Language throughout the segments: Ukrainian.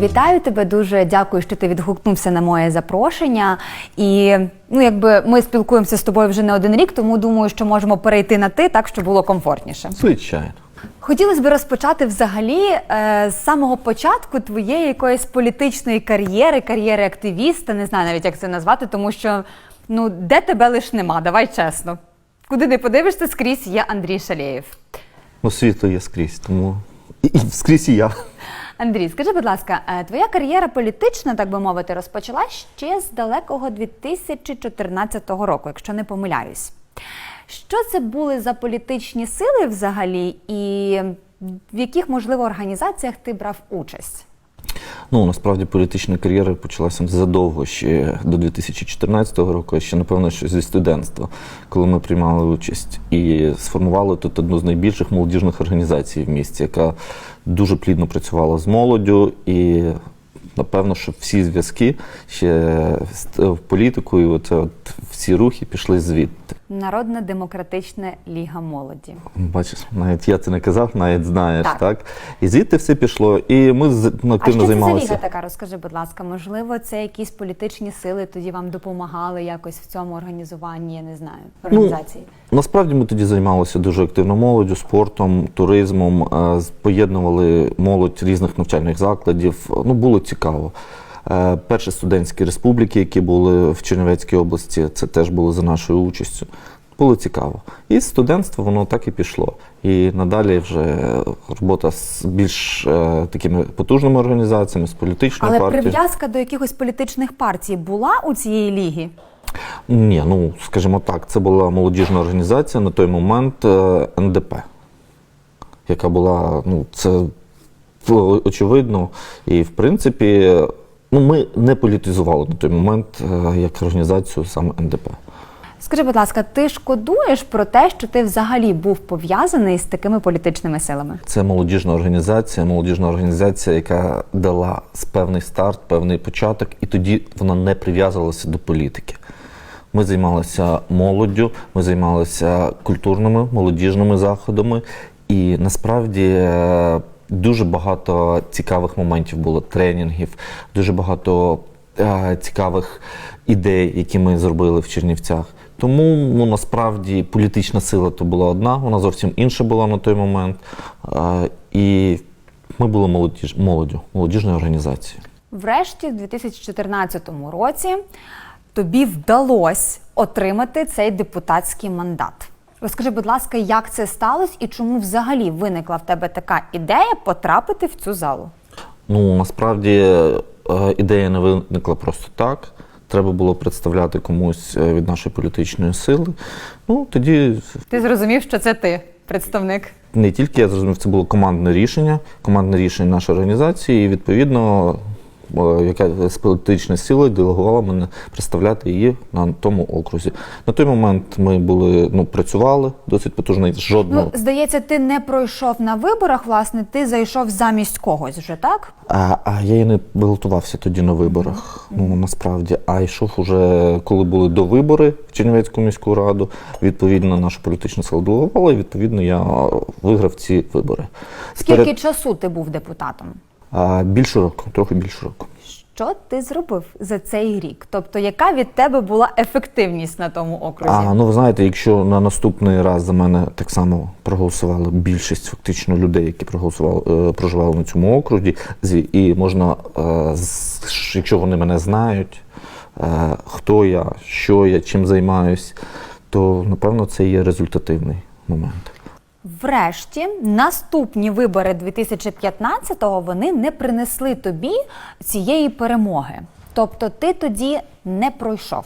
Вітаю тебе дуже. Дякую, що ти відгукнувся на моє запрошення. І ну, якби ми спілкуємося з тобою вже не один рік, тому думаю, що можемо перейти на ти так, щоб було комфортніше. Звичайно. Хотілося б розпочати взагалі е, з самого початку твоєї якоїсь політичної кар'єри, кар'єри активіста. Не знаю навіть як це назвати, тому що ну де тебе лиш нема, давай чесно. Куди не подивишся, скрізь є Андрій Шалєєв. Ну, світло є скрізь, тому і, і скрізь і я. Андрій, скажи, будь ласка, е, твоя кар'єра політична, так би мовити, розпочалась ще з далекого 2014 року, якщо не помиляюсь. Що це були за політичні сили взагалі, і в яких, можливо, організаціях ти брав участь? Ну, насправді політична кар'єра почалася задовго ще до 2014 року, ще, напевно, що зі студентства, коли ми приймали участь і сформували тут одну з найбільших молодіжних організацій в місті, яка дуже плідно працювала з молоддю і. Напевно, що всі зв'язки ще з в політику, і от, от всі рухи пішли звідти. Народна демократична ліга молоді. Бачиш, навіть я це не казав, навіть знаєш, Так. так? І звідти все пішло. І ми з- ну, А активно що це за ліга така? Розкажи, будь ласка, можливо, це якісь політичні сили тоді вам допомагали якось в цьому організуванні, я не знаю, організації. Насправді ми тоді займалися дуже активно молоддю, спортом, туризмом, е, поєднували молодь різних навчальних закладів. Ну, було цікаво. Е, Перші студентські республіки, які були в Чернівецькій області, це теж було за нашою участю. Було цікаво. І з студентства воно так і пішло. І надалі вже робота з більш е, такими потужними організаціями, з політичною Але партією. прив'язка до якихось політичних партій була у цієї ліги? Ні, ну скажімо так, це була молодіжна організація на той момент е, НДП, яка була, ну, це очевидно. І в принципі, ну, ми не політизували на той момент е, як організацію саме НДП. Скажи, будь ласка, ти шкодуєш про те, що ти взагалі був пов'язаний з такими політичними силами? Це молодіжна організація, молодіжна організація, яка дала певний старт, певний початок, і тоді вона не прив'язувалася до політики. Ми займалися молоддю, ми займалися культурними молодіжними заходами, і насправді е, дуже багато цікавих моментів було тренінгів, дуже багато е, цікавих ідей, які ми зробили в Чернівцях. Тому ну, насправді політична сила то була одна, вона зовсім інша була на той момент. Е, І ми були молодіж, молоддю, молодіжною організацією. Врешті, в 2014 році, тобі вдалося отримати цей депутатський мандат. Розкажи, будь ласка, як це сталося і чому взагалі виникла в тебе така ідея потрапити в цю залу? Ну насправді е, ідея не виникла просто так. Треба було представляти комусь е, від нашої політичної сили. Ну тоді Ти зрозумів, що це ти, представник. не тільки я зрозумів, це було командне рішення, командне рішення нашої організації, і відповідно яка з політичної сили делегувала мене представляти її на тому окрузі. На той момент ми були, ну, працювали досить потужно, жодного. Ну, здається, ти не пройшов на виборах, власне, ти зайшов замість когось вже, так? А, а я і не балотувався тоді на виборах. Ну насправді, а йшов уже, коли були до вибори в Чернівецьку міську раду. Відповідно, наша політична сила делегувала, і відповідно я виграв ці вибори. Скільки Сперед- часу ти був депутатом? А, більше року, трохи більше року. Що ти зробив за цей рік? Тобто, яка від тебе була ефективність на тому окрузі? А ну ви знаєте, якщо на наступний раз за мене так само проголосувала більшість фактично людей, які проголосували, е, проживали на цьому окрузі, зі- і можна, е, якщо вони мене знають, е, хто я, що я, чим займаюсь, то напевно це є результативний момент. Врешті, наступні вибори 2015-го вони не принесли тобі цієї перемоги. Тобто, ти тоді не пройшов.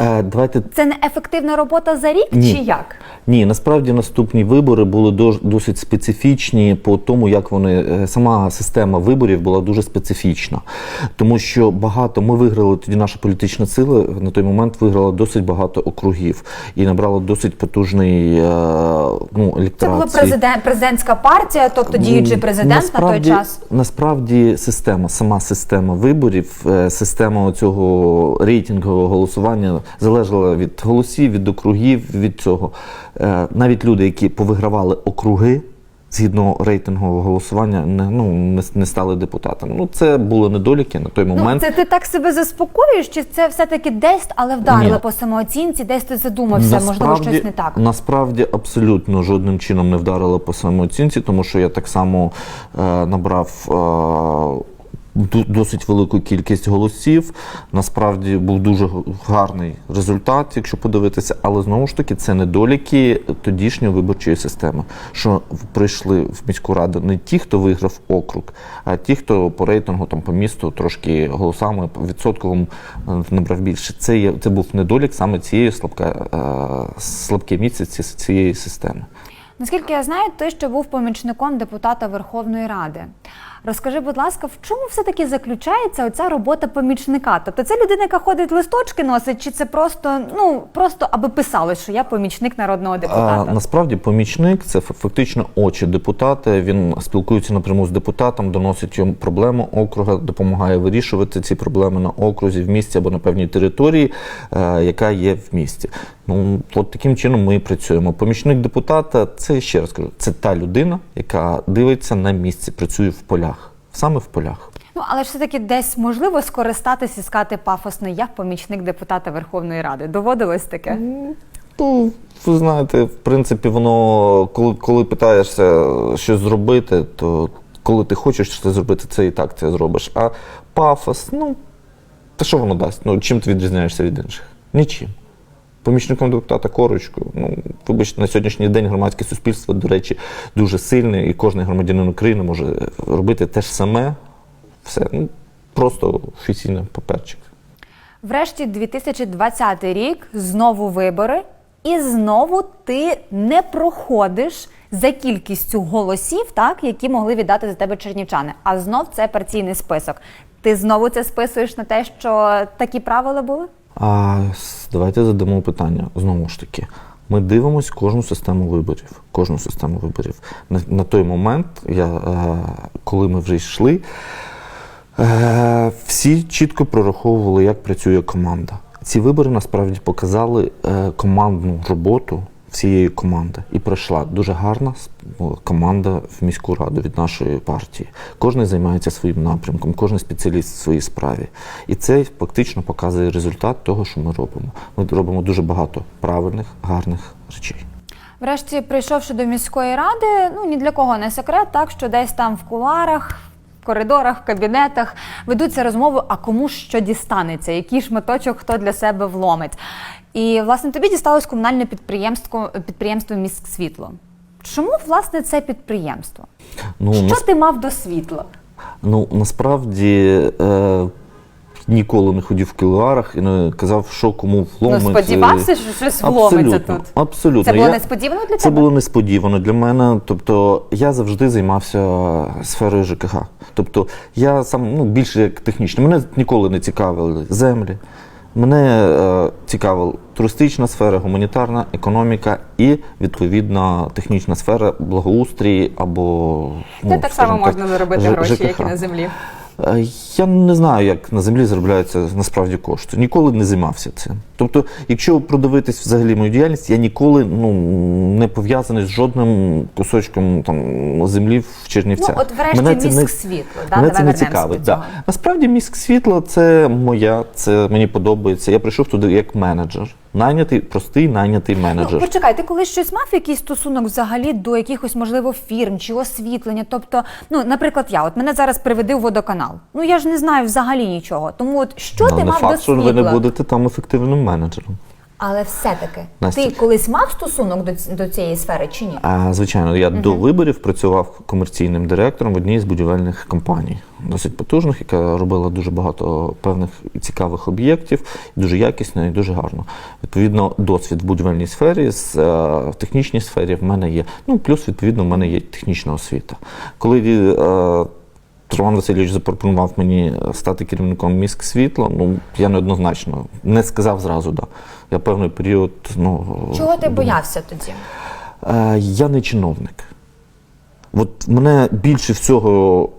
Е, давайте Це не ефективна робота за рік Ні. чи як? Ні, насправді наступні вибори були дож- досить специфічні по тому, як вони е, сама система виборів була дуже специфічна, тому що багато ми виграли тоді. Наша політична сила на той момент виграла досить багато округів і набрала досить потужний е, ну Це електорат. була президент, президентська партія, тобто діючий президент на той час. Насправді система, сама система виборів, е, система цього рейтингового голосування залежала від голосів, від округів, від цього. Е, Навіть люди, які повигравали округи, згідно рейтингового голосування не, ну, не, не стали депутатами. Ну, це були недоліки на той Ну, момент. це ти так себе заспокоюєш, чи це все-таки десь, але вдарило Ні. по самооцінці, десь ти задумався, можливо, щось не так. Насправді абсолютно жодним чином не вдарило по самооцінці, тому що я так само е, набрав е, досить велику кількість голосів. Насправді був дуже гарний результат, якщо подивитися, але знову ж таки це недоліки тодішньої виборчої системи. Що прийшли в міську раду не ті, хто виграв округ, а ті, хто по рейтингу там по місту трошки голосами відсотковим е, набрав більше. Це є це був недолік саме цієї слабка е, слабке місце цієї системи. Наскільки я знаю, ти ще був помічником депутата Верховної Ради. Розкажи, будь ласка, в чому все-таки заключається оця робота помічника? Тобто це людина, яка ходить листочки носить, чи це просто, ну, просто аби писалось, що я помічник народного А, депутата? насправді помічник це фа- фактично очі депутата. Він спілкується напряму з депутатом, доносить йому проблему округа, допомагає вирішувати ці проблеми на окрузі, в місті або на певній території, е, яка є в місті. Ну от таким чином ми і працюємо. Помічник депутата це ще раз кажу, це та людина, яка дивиться на місці, працює в полях, саме в полях. Ну, але ж все-таки десь можливо скористатися і сказати пафосно, як помічник депутата Верховної Ради. Доводилось таке? Ну, ви знаєте, в принципі, воно, коли, коли питаєшся щось зробити, то коли ти хочеш це зробити, це і так це зробиш. А пафос, ну, та що воно дасть? Ну, чим ти відрізняєшся від інших? Нічим. Помічником депутата корочку. Ну, вибачте, на сьогоднішній день громадське суспільство, до речі, дуже сильне, і кожен громадянин України може робити те ж саме. Все, ну, просто офіційний паперчик. Врешті 2020 рік знову вибори, і знову ти не проходиш за кількістю голосів, так які могли віддати за тебе чернівчани. А знов це партійний список. Ти знову це списуєш на те, що такі правила були? А давайте задамо питання знову ж таки. Ми дивимося кожну систему виборів. Кожну систему виборів. На, на той момент, я, е, коли ми вже йшли, е, всі чітко прораховували, як працює команда. Ці вибори насправді показали е, командну роботу всієї команди. І пройшла дуже гарна команда в міську раду від нашої партії. Кожен займається своїм напрямком, кожен спеціаліст в своїй справі. І це фактично показує результат того, що ми робимо. Ми робимо дуже багато правильних, гарних речей. Врешті, прийшовши до міської ради, ну ні для кого не секрет, так що десь там в куларах, коридорах, кабінетах ведуться розмови, а кому що дістанеться, який шматочок хто для себе вломить. І власне тобі дісталось комунальне підприємство підприємство Міськсвітло. Чому власне це підприємство? Ну, Що нас- ти мав до світла? Ну насправді е, ніколи не ходив в кулуарах і не казав, що кому вломить. Ну, сподівався, що щось вломиться абсолютно, тут. Абсолютно. Це було Я- несподівано для Це тебе? було несподівано для мене. Тобто я завжди займався сферою ЖКХ. Тобто я сам ну, більше як технічний. Мене ніколи не цікавили землі. Мене е, цікавила туристична сфера, гуманітарна економіка і відповідно технічна сфера благоустрій або Це ну, так само скажімо можна заробити Ж- гроші, як ЖКХ. і на землі. Е, Я не знаю, як на землі заробляються насправді кошти. Ніколи не займався цим. Тобто, якщо продивитись взагалі мою діяльність, я ніколи ну, не пов'язаний з жодним кусочком там, землі в Ну, Чернівцях. от врешті Мене це не- міськсвітло. Да? Мене Давай це не цікавить. Да. Насправді міськ світло це моя, це мені подобається. Я прийшов туди як менеджер. Найнятий, простий найнятий менеджер. Ну, почекай, ти колись щось мав якийсь стосунок взагалі до якихось, можливо, фірм чи освітлення? Тобто, ну, наприклад, я от мене зараз приведи в водоканал. Ну я ж не знаю взагалі нічого. Тому от що Ну, ти не мав факт, до що ви не будете там ефективним менеджером. Але все-таки Настя. ти колись мав стосунок до, до цієї сфери чи ні? А, звичайно, я до виборів працював комерційним директором в одній з будівельних компаній, досить потужних, яка робила дуже багато певних цікавих об'єктів, дуже якісно і дуже гарно. Відповідно, досвід в будівельній сфері, з, е, в технічній сфері в мене є. Ну, плюс, відповідно, в мене є технічна освіта. Коли е, Роман Васильович запропонував мені стати керівником міськ світла. ну я неоднозначно не сказав зразу, да. Я певний період. Ну, Чого ти думав. боявся тоді? Е, я не чиновник. От мене більше всього, е,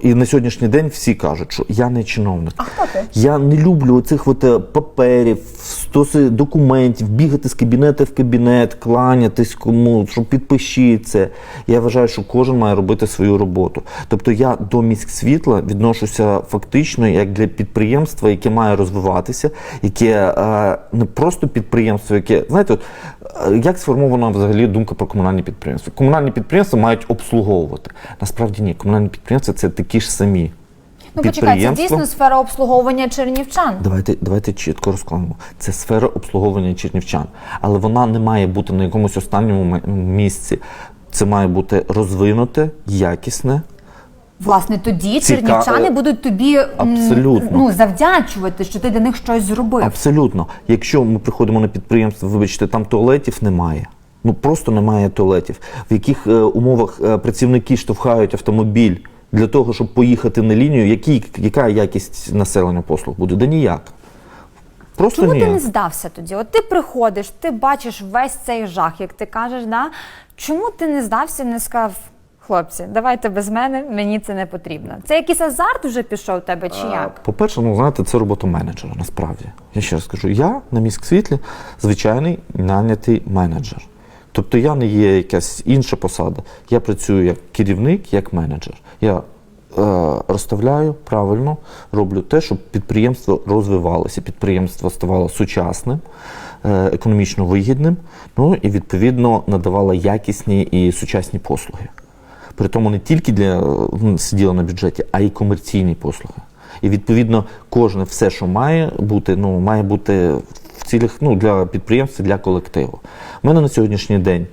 і на сьогоднішній день всі кажуть, що я не чиновник. А хто ти? Я не люблю оцих от е, паперів, стоси документів, бігати з кабінету в кабінет, кланятись кому, щоб підпишіть це. Я вважаю, що кожен має робити свою роботу. Тобто я до міськ світла відношуся фактично як для підприємства, яке має розвиватися, яке е, не просто підприємство, яке знаєте, от, е, як сформована взагалі думка про комунальні підприємства? Комунальні підприємства мають обслуговувати. Насправді ні, комунальні підприємства це такі ж самі. Ну почекай, це дійсно сфера обслуговування чернівчан. Давайте, давайте чітко розкладемо. Це сфера обслуговування чернівчан, але вона не має бути на якомусь останньому місці. Це має бути розвинуте, якісне. Власне, тоді Ціка- чернівчани будуть тобі Абсолютно. ну, завдячувати, що ти для них щось зробив. Абсолютно. Якщо ми приходимо на підприємство, вибачте, там туалетів немає. Ну просто немає туалетів. В яких е, умовах е, працівники штовхають автомобіль для того, щоб поїхати на лінію, які, яка якість населення послуг буде? Да ніяк. Просто Чому ні. ти не здався тоді? От ти приходиш, ти бачиш весь цей жах, як ти кажеш, да? чому ти не здався і не сказав, хлопці, давайте без мене, мені це не потрібно. Це якийсь азарт вже пішов у тебе чи як? По-перше, ну знаєте, це робота менеджера насправді. Я ще раз кажу, я на міськсвітлі звичайний нанятий менеджер. Тобто я не є якась інша посада. Я працюю як керівник, як менеджер. Я е, розставляю правильно, роблю те, щоб підприємство розвивалося, підприємство ставало сучасним, е, економічно вигідним, ну і відповідно надавало якісні і сучасні послуги. При тому не тільки для сиділа на бюджеті, а й комерційні послуги. І відповідно кожне все, що має бути, ну має бути цілях ну, для підприємства, для колективу. У мене на сьогоднішній день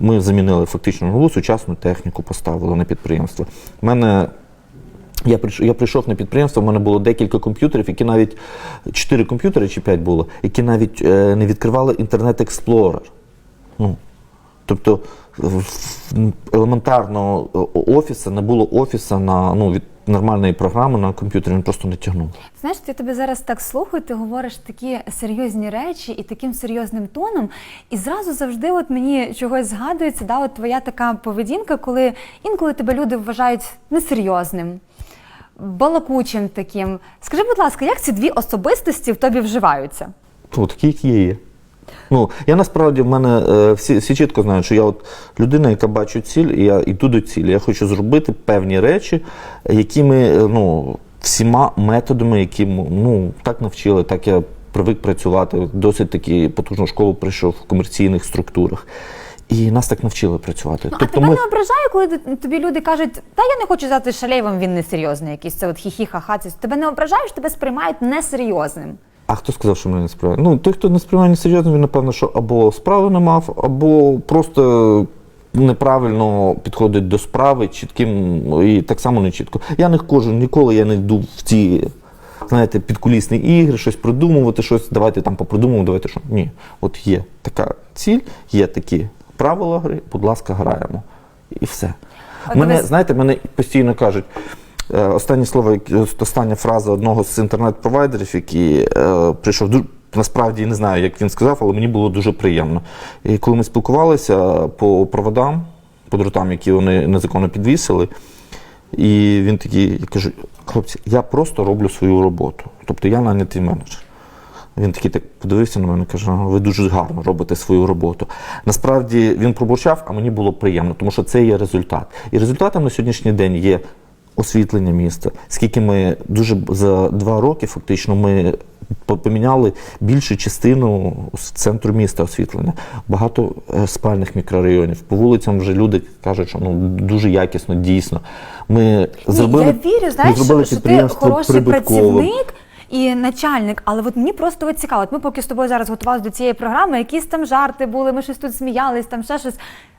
ми замінили фактично нову сучасну техніку, поставили на підприємство. У мене я прийшов, я прийшов на підприємство, в мене було декілька комп'ютерів, які навіть чотири комп'ютери чи п'ять було, які навіть е, не відкривали інтернет Explorer. Ну, тобто в- в- елементарно е, офіса не було офіса на ну, від нормальної програми на комп'ютері, він просто не тягнув. Знаєш, я тебе зараз так слухаю, ти говориш такі серйозні речі і таким серйозним тоном. І зразу завжди от мені чогось згадується, да, от твоя така поведінка, коли інколи тебе люди вважають несерйозним, балакучим таким. Скажи, будь ласка, як ці дві особистості в тобі вживаються? Такі, які є. Ну, я насправді в мене е, всі, всі чітко знають, що я от людина, яка бачу ціль, і я йду до цілі. Я хочу зробити певні речі, якими е, ну, всіма методами, які ну, так навчили, так я привик працювати. Досить таки потужну школу прийшов в комерційних структурах. І нас так навчили працювати. Ну, а тебе не ображає, коли тобі люди кажуть, та я не хочу взяти шалєвим, він несерйозний якийсь. Це от хі-хі-ха-ха. Це тебе не ображає, що тебе сприймають несерйозним. А хто сказав, що мене не сприймає? Ну, той, хто не сприймає несерйозно, він, напевно, що або справи не мав, або просто неправильно підходить до справи, чітким і так само не чітко. Я не кожен, ніколи я не йду в ці, знаєте, підкулісні ігри, щось придумувати, щось, давайте там попридумуємо, давайте що. Ні. От є така ціль, є такі правила гри, будь ласка, граємо. І все. От Мене, дивись- знаєте, мене постійно кажуть. Е, Останнє слово, остання фраза одного з інтернет-провайдерів, який е, прийшов насправді не знаю, як він сказав, але мені було дуже приємно. І коли ми спілкувалися по проводам, по дротам, які вони незаконно підвісили, і він такий, я кажу, хлопці, я просто роблю свою роботу. Тобто я нанятий менеджер. Він такий так подивився на мене каже, ви дуже гарно робите свою роботу. Насправді він пробурчав, а мені було приємно, тому що це є результат. І результатом на сьогоднішній день є освітлення міста. Скільки ми дуже за два роки фактично ми поміняли більшу частину центру міста освітлення. Багато е, спальних мікрорайонів. По вулицям вже люди кажуть, що ну дуже якісно, дійсно. Ми зробили, Ні, я вірю, знаєш, ми зробили що, що ти хороший прибутковим. працівник і начальник, але от мені просто от цікаво. От ми поки з тобою зараз готувалися до цієї програми, якісь там жарти були, ми щось тут сміялись, там ще щось.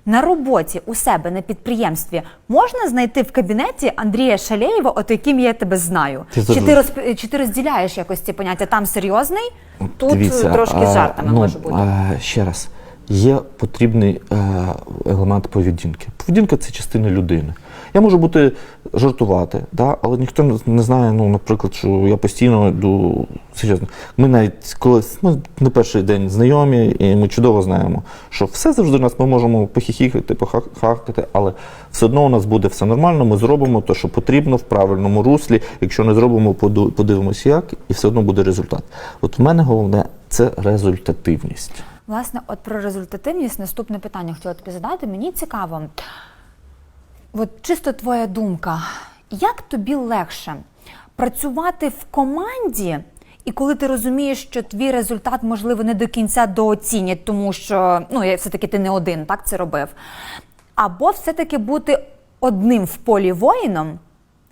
На роботі у себе на підприємстві можна знайти в кабінеті Андрія Шалєєва, от яким я тебе знаю. Ти Чи ти розп... чи ти розділяєш якось ці поняття? Там серйозний, тут Дивіться, трошки а, з жартами ну, може бути. а, ще раз, є потрібний е, елемент поведінки. Поведінка це частина людини. Я можу бути жартувати, да? але ніхто не- знає, ну, наприклад, що я постійно йду серйозно. Ми навіть колись ми не перший день знайомі, і ми чудово знаємо, що все завжди у нас ми можемо похіхікати, похахати, але все одно у нас буде все нормально. Ми зробимо те, що потрібно в правильному руслі. Якщо не зробимо, подивимося як, і все одно буде результат. От в мене головне це результативність. Власне, от про результативність наступне питання хотіла тобі задати. Мені цікаво, от чисто твоя думка, як тобі легше працювати в команді, і коли ти розумієш, що твій результат, можливо, не до кінця дооцінять, тому що ну, все-таки ти не один так це робив. Або все-таки бути одним в полі воїном,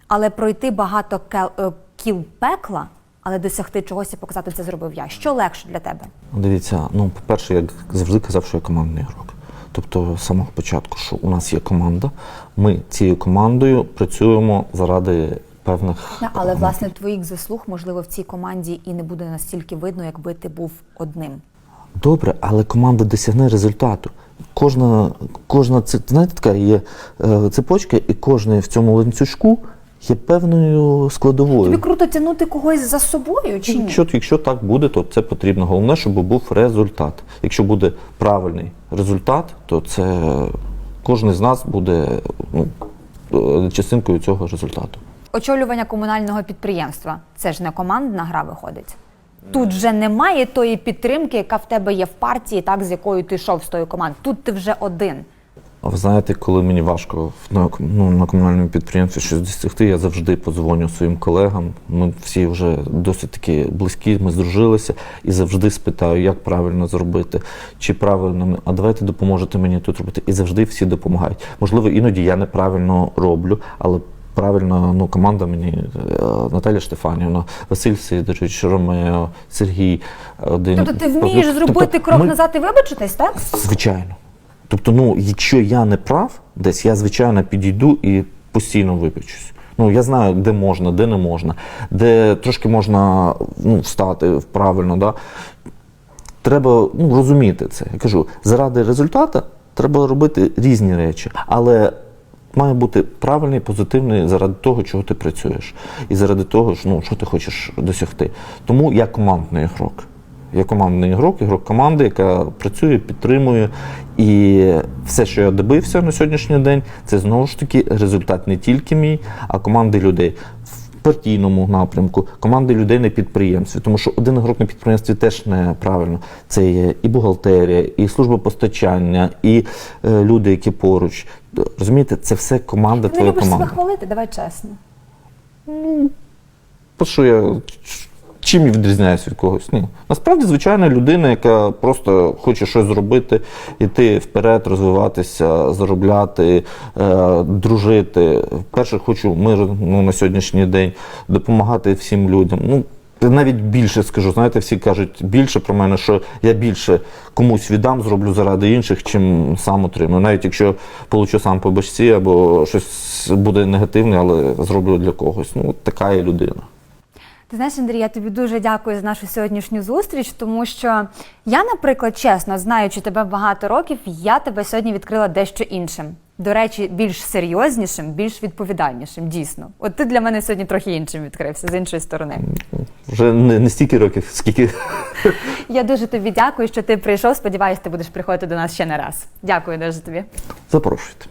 але пройти багато е, кіл пекла, але досягти чогось і показати це зробив я. Що легше для тебе? Дивіться, ну, по-перше, я завжди казав, що я командний ігрок. Тобто, з самого початку, що у нас є команда, ми цією командою працюємо заради певних. Але власне твоїх заслуг, можливо, в цій команді і не буде настільки видно, якби ти був одним. Добре, але команда досягне результату. Кожна, кожна це знаєте, така є е, цепочка, і кожен в цьому ланцюжку є певною складовою. Тобі круто тягнути когось за собою чи ні? Якщо, якщо так буде, то це потрібно. Головне, щоб був результат. Якщо буде правильний результат, то це кожен з нас буде ну, е, частинкою цього результату. Очолювання комунального підприємства це ж не командна гра виходить. Тут вже немає тої підтримки, яка в тебе є в партії, так з якою ти йшов з тою команди. Тут ти вже один. А ви знаєте, коли мені важко на, ну, на комунальному підприємстві щось досягти, я завжди подзвоню своїм колегам. Ми всі вже досить таки близькі, ми здружилися і завжди спитаю, як правильно зробити, чи правильно, а давайте допоможете мені тут робити. І завжди всі допомагають. Можливо, іноді я неправильно роблю, але правильно ну, команда мені е, Наталя Штефанівна, Василь Сидорович, Ромео, Сергій. Один Тобто ти вмієш Тобто зробити крок ми- назад і вибачитись, так? Звичайно. Тобто, ну, якщо я не прав, десь я, звичайно, підійду і постійно вибачусь. Ну, я знаю, де можна, де не можна, де трошки можна ну, встати правильно. Да? Треба ну, розуміти це. Я кажу, заради результату треба робити різні речі, але має бути правильний, позитивний заради того, чого ти працюєш, і заради того, ну, що ти хочеш досягти. Тому я командний ігрок. Я командний ігрок, ігрок команди, яка працює, підтримує. І все, що я добився на сьогоднішній день, це знову ж таки результат не тільки мій, а команди людей. В партійному напрямку, команди людей на підприємстві. Тому що один ігрок на підприємстві теж неправильно. Це є і бухгалтерія, і служба постачання, і е, люди, які поруч. Розумієте, це все команда, Ти не твоя любиш команда. себе хвалити, давай чесно. По що я чим я відрізняюся від когось? Ні. Насправді, звичайна людина, яка просто хоче щось зробити, йти вперед, розвиватися, заробляти, е, дружити. Перше, хочу миру ну, на сьогоднішній день, допомагати всім людям. Ну, навіть більше скажу, знаєте, всі кажуть більше про мене, що я більше комусь віддам, зроблю заради інших, чим сам отримаю. Навіть якщо получу сам по башці або щось буде негативне, але зроблю для когось. Ну, така я людина. Ти знаєш, Андрій, я тобі дуже дякую за нашу сьогоднішню зустріч, тому що я, наприклад, чесно, знаючи тебе багато років, я тебе сьогодні відкрила дещо іншим. До речі, більш серйознішим, більш відповідальнішим, дійсно. От ти для мене сьогодні трохи іншим відкрився з іншої сторони. Вже не, не стільки років, скільки Я дуже тобі дякую, що ти прийшов. Сподіваюсь, ти будеш приходити до нас ще не раз. Дякую дуже тобі. запрошуєте.